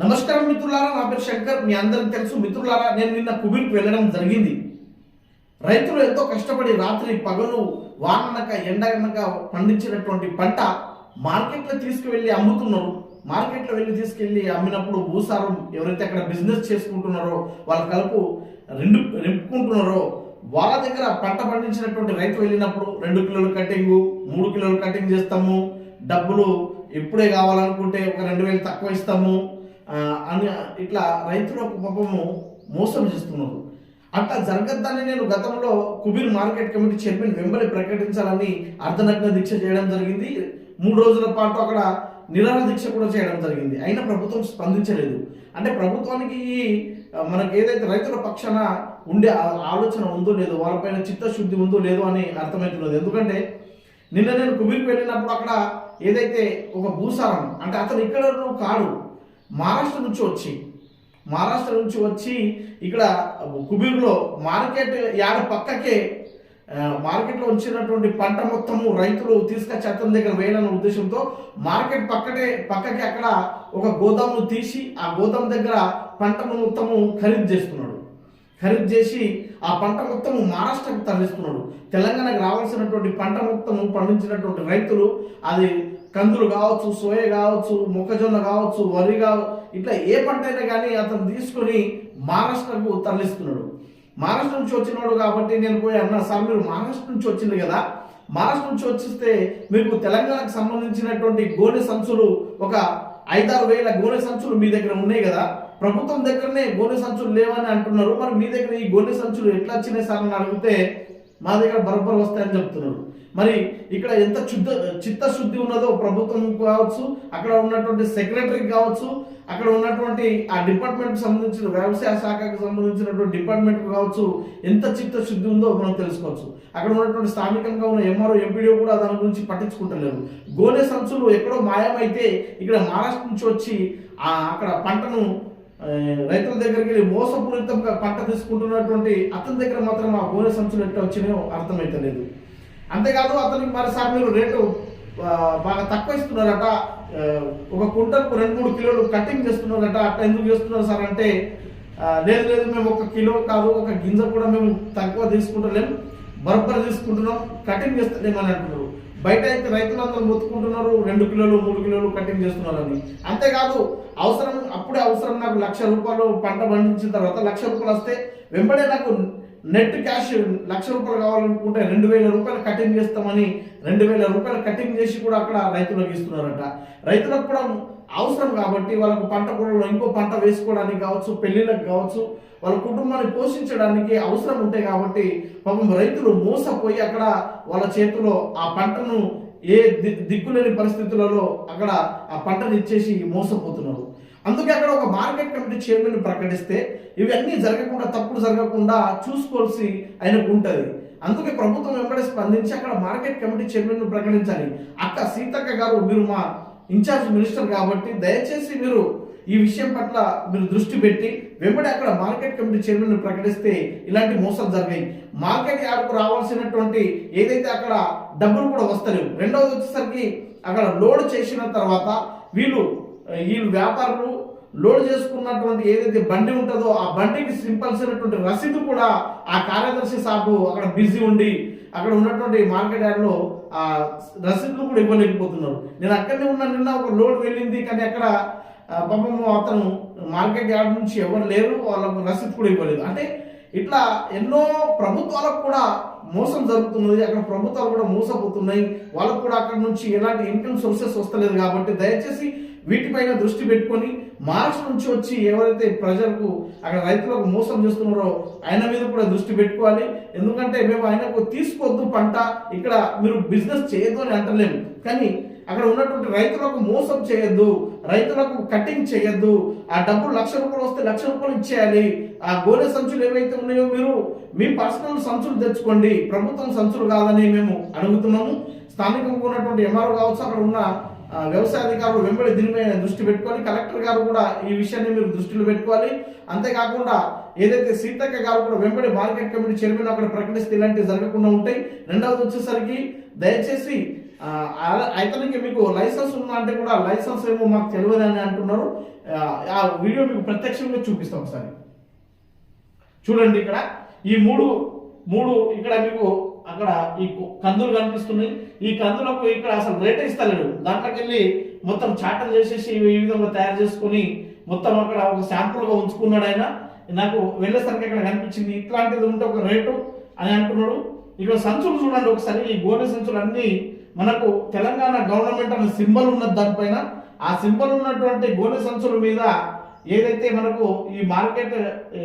నమస్కారం మిత్రులారా నా పేరు శంకర్ మీ అందరికి తెలుసు. మిత్రులారా నేను నిన్న కుబిర్కి వెళ్ళడం జరిగింది. రైతులు ఎంతో కష్టపడి రాత్రి పగలు వాననక ఎండనక పండించినటువంటి పంట మార్కెట్లో తీసుకువెళ్ళి అమ్ముతున్నారు. మార్కెట్లో వెళ్ళి తీసుకెళ్ళి అమ్మినప్పుడు భూసారం ఎవరైతే అక్కడ బిజినెస్ చేసుకుంటున్నారో వాళ్ళ కలుపు రెండు నింపుకుంటున్నారో వాళ్ళ దగ్గర పంట పండించినటువంటి రైతు వెళ్ళినప్పుడు రెండు కిలోల కటింగ్ మూడు కిలోలు కటింగ్ చేస్తాము. డబ్బులు ఎప్పుడే కావాలనుకుంటే ఒక రెండు వేలు తక్కువ ఇస్తాము. అని ఇట్లా రైతులకు పాపము మోసం చేస్తున్నారు. అట్లా జరగద్దని నేను గతంలో కుబీర్ మార్కెట్ కమిటీ చైర్మన్ వెంబడి ప్రకటించాలని అర్ధనగ్న దీక్ష చేయడం జరిగింది. మూడు రోజుల పాటు అక్కడ నిరాహార దీక్ష కూడా చేయడం జరిగింది. అయినా ప్రభుత్వం స్పందించలేదు. అంటే ప్రభుత్వానికి మనకి ఏదైతే రైతుల పక్షాన ఉండే ఆలోచన ఉందో లేదో వాళ్ళపైన చిత్తశుద్ధి ఉందో లేదో అని అర్థమవుతున్నది. ఎందుకంటే నిన్న నేను కుబీర్కి వెళ్ళినప్పుడు అక్కడ ఏదైతే ఒక భూసారం అంటే అతను ఇక్కడ కాడు మహారాష్ట్ర నుంచి వచ్చి మహారాష్ట్ర నుంచి వచ్చి ఇక్కడ కుబీర్లో మార్కెట్ యాడ పక్కకే మార్కెట్లో వచ్చినటువంటి పంట మొత్తము రైతులు తీసుకొచ్చి అతని దగ్గర వేయాలన్న ఉద్దేశంతో మార్కెట్ పక్కనే పక్కకి అక్కడ ఒక గోదామును తీసి ఆ గోదాం దగ్గర పంటను మొత్తము ఖరీదు చేస్తున్నాడు. ఖరీదు చేసి ఆ పంట మొత్తం మహారాష్ట్రకు తరలిస్తున్నాడు. తెలంగాణకు రావాల్సినటువంటి పంట మొత్తం పండించినటువంటి రైతులు అది కందులు కావచ్చు సోయ కావచ్చు మొక్కజొన్న కావచ్చు వరి కావచ్చు ఇట్లా ఏ పంట అయినా కానీ అతను తీసుకొని మహారాష్ట్రకు తరలిస్తున్నాడు. మహారాష్ట్ర నుంచి వచ్చినాడు కాబట్టి నేను పోయి అన్నా సార్ మీరు మహారాష్ట్ర నుంచి వచ్చింది కదా? మహారాష్ట్ర నుంచి వచ్చిస్తే మీకు తెలంగాణకు సంబంధించినటువంటి గోనె సంచులు ఒక ఐదారు వేల గోనె సంచులు మీ దగ్గర ఉన్నాయి కదా? ప్రభుత్వం దగ్గరనే గోనె సంచులు లేవని అంటున్నారు. మరి మీ దగ్గర ఈ గోనె సంచులు ఎట్లా వచ్చినాయి సార్ అని అడిగితే మా దగ్గర బరబ్బర్ వస్తాయని చెప్తున్నారు. మరి ఇక్కడ ఎంత శుద్ధ చిత్తశుద్ధి ఉన్నదో ప్రభుత్వం కావచ్చు అక్కడ ఉన్నటువంటి సెక్రటరీ కావచ్చు అక్కడ ఉన్నటువంటి ఆ డిపార్ట్మెంట్కి సంబంధించిన వ్యవసాయ శాఖకు సంబంధించినటువంటి డిపార్ట్మెంట్ కావచ్చు ఎంత చిత్తశుద్ధి ఉందో మనం తెలుసుకోవచ్చు. అక్కడ ఉన్నటువంటి స్థానికంగా ఉన్న ఎంఆర్ఓ ఎంపీడీఓ కూడా దాని గురించి పట్టించుకుంటలేరు గోనె సంచులు ఎక్కడో మాయమైతే ఇక్కడ మహారాష్ట్ర నుంచి వచ్చి అక్కడ పంటను రైతుల దగ్గరికి వెళ్ళి మోసపూరితంగా పంట తీసుకుంటున్నటువంటి అతని దగ్గర మాత్రం ఆ గోనె సంచులు ఎట్లా వచ్చినాయో అర్థమైతలేదు. అంతేకాదు అతనికి మరోసారి మీరు రేటు బాగా తక్కువ ఇస్తున్నారట. ఒక కుంటల్కు రెండు మూడు కిలోలు కటింగ్ చేస్తున్నారట. అట్లా ఎందుకు చేస్తున్నారు సార్ అంటే లేదు లేదు మేము ఒక కిలో కాదు ఒక గింజ కూడా మేము తక్కువ తీసుకుంటలేము బరబ్బర్ తీసుకుంటున్నాం కటింగ్ చేస్తలేమని అంటున్నారు. బయట అయితే రైతులందరూ మొత్తుకుంటున్నారు రెండు కిలోలు మూడు కిలోలు కటింగ్ చేస్తున్నారని. అంతేకాదు అవసరం అప్పుడే అవసరం నాకు లక్ష రూపాయలు పంట పండించిన తర్వాత లక్ష రూపాయలు వస్తే వెంబడే నాకు నెట్ క్యాష్ లక్ష రూపాయలు కావాలనుకుంటే రెండు వేల రూపాయలు కటింగ్ చేస్తామని రెండు వేల రూపాయలు కటింగ్ చేసి కూడా అక్కడ రైతులకు ఇస్తున్నారంట. రైతులకు కూడా అవసరం కాబట్టి వాళ్ళకు పంట పొలంలో ఇంకో పంట వేసుకోవడానికి కావచ్చు పెళ్ళిళ్ళకి కావచ్చు వాళ్ళ కుటుంబాన్ని పోషించడానికి అవసరం ఉంటాయి కాబట్టి పాపం రైతులు మోసపోయి అక్కడ వాళ్ళ చేతిలో ఆ పంటను ఏ దిక్కులేని పరిస్థితులలో అక్కడ ఆ పంటను ఇచ్చేసి మోసపోతున్నారు. అందుకే అక్కడ ఒక మార్కెట్ కమిటీ చైర్మన్ ప్రకటిస్తే ఇవన్నీ జరగకుండా తప్పుడు జరగకుండా చూసుకోవాల్సి ఆయనకు ఉంటుంది. అందుకే ప్రభుత్వం వెంబడి స్పందించి అక్కడ మార్కెట్ కమిటీ చైర్మన్ ప్రకటించాలి. అక్క సీతక్క గారు మీరు మా ఇన్ఛార్జ్ మినిస్టర్ కాబట్టి దయచేసి మీరు ఈ విషయం పట్ల మీరు దృష్టి పెట్టి వెంబడి అక్కడ మార్కెట్ కమిటీ చైర్మన్ ప్రకటిస్తే ఇలాంటి మోసాలు జరిగాయి. మార్కెట్ యార్డ్కు రావాల్సినటువంటి ఏదైతే అక్కడ డబ్బులు కూడా వస్తలేవు రెండవది వచ్చేసరికి అక్కడ లోడ్ చేసిన తర్వాత వీళ్ళు వీళ్ళు వ్యాపారులు లోడ్ చేసుకున్నటువంటి ఏదైతే బండి ఉంటుందో ఆ బండికి సింపల్సినటువంటి రసీదు కూడా ఆ కార్యదర్శి సాబు అక్కడ బిజీ ఉండి అక్కడ ఉన్నటువంటి మార్కెట్ యార్డ్లో ఆ రసీదులు కూడా ఇవ్వలేకపోతున్నారు. నేను అక్కడనే ఉన్న నిన్న ఒక లోడ్ వెళ్ళింది కానీ అక్కడ పాపము అతను మార్కెట్ యార్డ్ నుంచి ఎవరు లేరు వాళ్ళకు రసీదు కూడా ఇవ్వలేదు. అంటే ఇట్లా ఎన్నో ప్రభుత్వాలకు కూడా మోసం జరుగుతున్నది అక్కడ ప్రభుత్వాలు కూడా మోసపోతున్నాయి. వాళ్ళకు కూడా అక్కడ నుంచి ఎలాంటి ఇన్కమ్ సోర్సెస్ వస్తలేదు కాబట్టి దయచేసి వీటిపైన దృష్టి పెట్టుకొని మార్చ్ నుంచి వచ్చి ఎవరైతే ప్రజలకు అక్కడ రైతులకు మోసం చేస్తున్నారో ఆయన మీద కూడా దృష్టి పెట్టుకోవాలి. ఎందుకంటే మేము ఆయనకు తీసుకోవద్దు పంట ఇక్కడ మీరు బిజినెస్ చేయొద్దు అని అంటలేము. కానీ అక్కడ ఉన్నటువంటి రైతులకు మోసం చేయొద్దు రైతులకు కటింగ్ చేయొద్దు. ఆ డబ్బులు లక్ష రూపాయలు వస్తే లక్ష రూపాయలు ఇచ్చేయాలి. ఆ గోనె సంచులు ఏవైతే ఉన్నాయో మీరు మీ పర్సనల్ సంచులు తెచ్చుకోండి. ప్రభుత్వం సంచులు కాదని మేము అడుగుతున్నాము. స్థానికంగా ఉన్నటువంటి ఎంఆర్ఓ కావచ్చు అక్కడ ఉన్న వ్యవసాయ అధికారులు వెంబడి దీనిపై దృష్టి పెట్టుకొని కలెక్టర్ గారు కూడా ఈ విషయాన్ని మీరు దృష్టిలో పెట్టుకోవాలి. అంతేకాకుండా ఏదైతే సీతక్క గారు కూడా వెంబడి మార్కెట్ కమిటీ చైర్మన్ అక్కడ ప్రకటిస్తే ఇలాంటివి జరగకుండా ఉంటాయి. రెండవది వచ్చేసరికి దయచేసి ఆ, అతనికి మీకు లైసెన్స్ ఉందా అంటే కూడా లైసెన్స్ ఏమో మాకు తెలియదు అని అంటున్నారు. ఆ, వీడియో మీకు ప్రత్యక్షంగా చూపిస్తాం ఒకసారి. చూడండి ఇక్కడ. ఈ మూడు మూడు ఇక్కడ మీకు అక్కడ ఈ కందులు కనిపిస్తున్నాయి. ఈ కందులకు ఇక్కడ అసలు రేట్ ఇస్తలేడు. దాంట్లోకి వెళ్ళి మొత్తం చాటలు చేసేసి ఈ విధంగా తయారు చేసుకొని మొత్తం అక్కడ ఒక శాంపుల్గా ఉంచుకున్నాడు ఆయన. నాకు వెళ్ళేసరికి ఇక్కడ కనిపించింది. ఇట్లాంటిది ఉంటే ఒక రేటు అని అంటున్నాడు. ఇక్కడ సంచులు చూడండి ఒకసారి. ఈ గోనె సంచులు అన్ని మనకు తెలంగాణ గవర్నమెంట్ అనే సింబల్ ఉన్నది దానిపైన ఆ సింబల్ ఉన్నటువంటి గోనె సంచుల మీద ఏదైతే మనకు ఈ మార్కెట్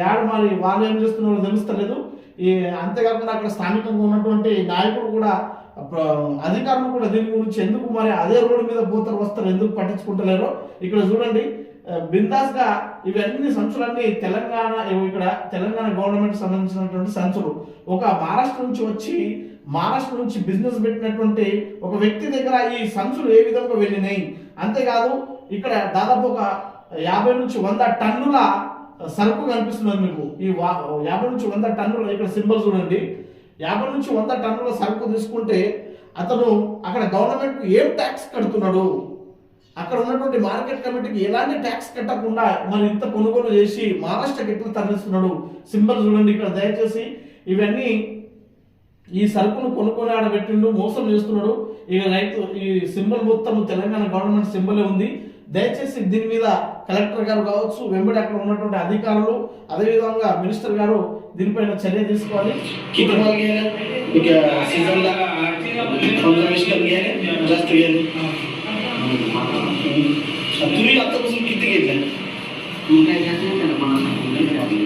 యాడ్ మరి వాళ్ళు ఏం చేస్తున్నారో తెలుస్తలేదు. ఈ అంతేకాకుండా అక్కడ స్థానికంగా ఉన్నటువంటి నాయకుడు కూడా అధికారులు కూడా దీని గురించి ఎందుకు మరి అదే రోడ్డు మీద పోతారు వస్తారు ఎందుకు పట్టించుకుంటలేరో ఇక్కడ చూడండి. బిందాస్గా బిందాస్గా ఇవన్నీ సంచులన్నీ తెలంగాణ ఇక్కడ తెలంగాణ గవర్నమెంట్ సంబంధించినటువంటి సంచులు. ఒక మహారాష్ట్ర నుంచి వచ్చి మహారాష్ట్ర నుంచి బిజినెస్ పెట్టినటువంటి ఒక వ్యక్తి దగ్గర ఈ సంచులు ఏ విధంగా వెళ్ళినాయి? అంతేకాదు ఇక్కడ దాదాపు ఒక యాభై నుంచి వంద టన్నుల సరుకు కనిపిస్తున్నది మీకు. ఈ వా- యాభై నుంచి వంద టన్నుల ఇక్కడ సింబల్ చూడండి. యాభై నుంచి వంద టన్నుల సరుకు తీసుకుంటే అతను అక్కడ గవర్నమెంట్ ఏం ట్యాక్స్ కడుతున్నాడు? అక్కడ ఉన్నటువంటి మార్కెట్ కమిటీకి ఎలాంటి ట్యాక్స్ కట్టకుండా మరి ఇంత కొనుగోలు చేసి మహారాష్ట్రకి ఎట్లా తరలిస్తున్నాడు సింబల్ చూడండి ఇక్కడ దయచేసి ఇవన్నీ ఈ సరుకును కొనుక్కొని ఆడ పెట్టిండు మోసం చేస్తున్నాడు ఇక రైతు ఈ సింబల్ మొత్తం తెలంగాణ గవర్నమెంట్ సింబలే ఉంది దయచేసి దీని మీద కలెక్టర్ గారు కావచ్చు వెంబడి అక్కడ ఉన్నటువంటి అధికారులు అదేవిధంగా మినిస్టర్ గారు దీనిపైన చర్య తీసుకోవాలి ఇక गेला एक सीझनला पंधरा वीस टन गेले जास्त गेले तुम्ही आतापासून किती घेतले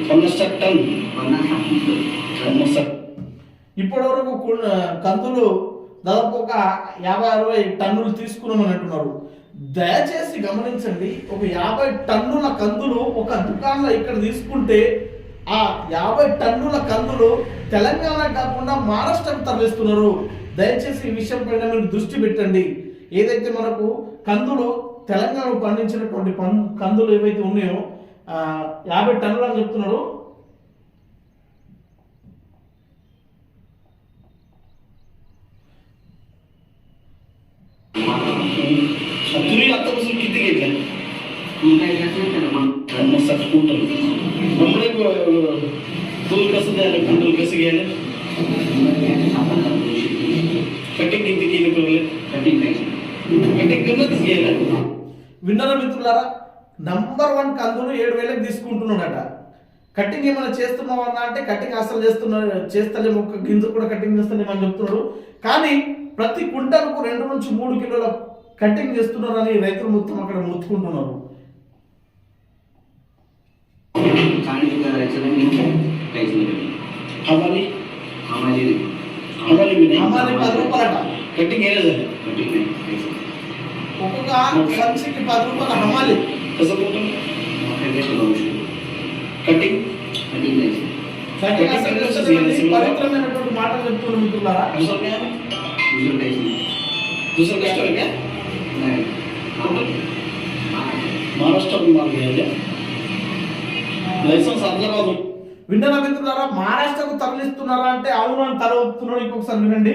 पन्नास साठ टन पन्नास साठ ఇప్పటి వరకు కు- కందులు దాదాపు ఒక యాభై అరవై టన్నులు తీసుకున్నామని అంటున్నారు దయచేసి గమనించండి ఒక యాభై టన్నుల కందులు ఒక దుకాణంలో ఇక్కడ తీసుకుంటే ఆ యాభై టన్నుల కందులు తెలంగాణ కాకుండా మహారాష్ట్రకు తరలిస్తున్నారు దయచేసి ఈ విషయం పైన మీరు దృష్టి పెట్టండి ఏదైతే మనకు కందులు తెలంగాణ పండించినటువంటి పం కందులు ఏవైతే ఉన్నాయో ఆ, యాభై టన్నులు అని చెప్తున్నారు तुम्ही आतापासून किती घेतले पन्नास साठ क्विंटल म्हणजे फुल कसं द्यायला क्विंटल कसं घ्यायला कटिंग किती केली पडले कटिंग करूनच घ्यायला విన్నర మిత్రులారా నంబర్ వన్ కందులు ఏడు వేలకు తీసుకుంటున్నాడట కటింగ్ ఏమైనా చేస్తున్నావు అన్న అంటే కటింగ్ అసలు చేస్తున్నాడు చేస్తలేము ఒక్క గింజ కూడా కటింగ్ చేస్తలేమని చెప్తున్నాడు కానీ ప్రతి కుంటలకు రెండు నుంచి మూడు కిలోల కటింగ్ చేస్తున్నారని రైతులు మొత్తం అక్కడ ముత్తుకుంటున్నారు हमारी हमारी भी नहीं అమ్మాయి పది రూపాయలట कटिंग घ्यायला झालं ఒక్కొక్క సంచికి పది రూపాయల హమాలి कसं कुठं कटिंग కటింగ్ అసలు చేస్తలేమని పవిత్రమైనటువంటి మాటలు చెప్తున్నారు మిత్రులారా दुसरं काय आहे? दुसरं कष्ट आहे का महाराष्ट्रातून माल घ्यायला लायसन्स आदलाबाद వింటున్న మిత్రులారా మహారాష్ట్రకు తరలిస్తున్నారా అంటే అవును అని తల ఒప్పుతున్నాడు ఇంకొకసారి వినండి.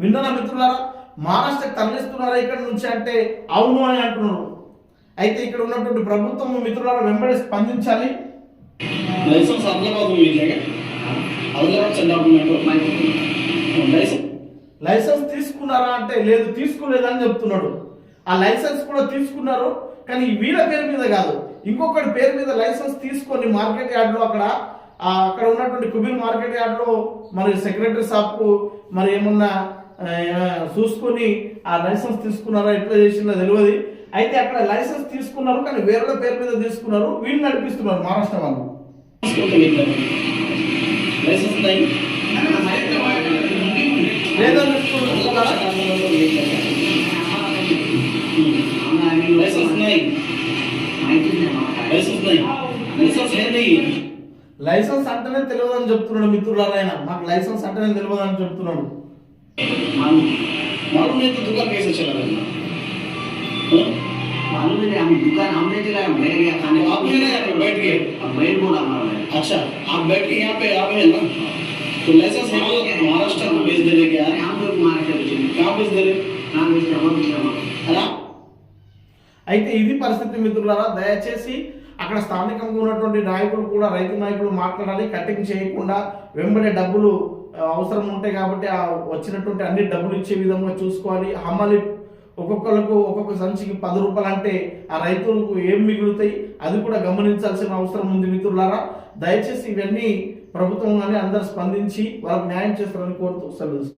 వింటున్న మిత్రులారా మహారాష్ట్రకు తరలిస్తున్నారా ఇక్కడ నుంచి అంటే అవును అని అంటున్నారు అయితే ఇక్కడ ఉన్నటువంటి ప్రభుత్వం మిత్రులారా వెంబడి స్పందించాలి. లైసెన్స్ అదిలాబాద్ లైసెన్స్ లైసెన్స్ తీసుకున్నారా అంటే లేదు తీసుకోలేదని చెప్తున్నాడు. ఆ లైసెన్స్ కూడా తీసుకున్నారు కానీ వీళ్ళ పేరు మీద కాదు. ఇంకొకటి పేరు మీద లైసెన్స్ తీసుకొని మార్కెట్ యార్డ్లో అక్కడ అక్కడ ఉన్నటువంటి కుబీర్ మార్కెట్ యార్డ్లో మరి సెక్రటరీ షాప్కు మరి ఏమన్నా చూసుకొని ఆ లైసెన్స్ తీసుకున్నారా ఎట్లా చేసిందో తెలియదు. అయితే అక్కడ లైసెన్స్ తీసుకున్నారు కానీ వేరే పేరు మీద తీసుకున్నారు. వీళ్ళు నడిపిస్తున్నారు మహారాష్ట్ర వాళ్ళు. లైసెన్స్ లైసెన్స్ అంటేనే తెలియదు అని చెప్తున్నాడు మిత్రులారా ఆయన మాకు లైసెన్స్ అంటేనే తెలియదు అని చెప్తున్నాడు मालूम नाही तर दुकान कैसे चला हं? मालूम है हम दुकान हमने चला मैं गया खाने आप भी ना यहाँ पे बैठ गए अब मैं बोला हमारा मैं अच्छा आप बैठ के यहाँ पे आप है ना तो लाइसेंस है वो महाराष्ट्र में भेज दे रहे क्या अरे हम लोग मार के बचे कहाँ भेज दे रहे नाम इसका हम हम है ना అయితే ఇది పరిస్థితి మిత్రులారా దయచేసి అక్కడ స్థానికంగా ఉన్నటువంటి నాయకులు కూడా రైతు నాయకులు మాట్లాడాలి కటింగ్ చేయకుండా వెంబడే డబ్బులు ఆ, అవసరం ఉంటాయి కాబట్టి ఆ వచ్చినటువంటి అన్ని డబ్బులు ఇచ్చే విధంగా చూసుకోవాలి హమాలి ఒక్కొక్కరికి ఒక్కొక్క సంచికి పది రూపాయలు అంటే ఆ రైతులకు ఏం మిగులుతాయి అది కూడా గమనించాల్సిన అవసరం ఉంది మిత్రులారా దయచేసి ఇవన్నీ ప్రభుత్వం కానీ అందరు స్పందించి వాళ్ళకి న్యాయం చేస్తారని కోరుతూ సెలవు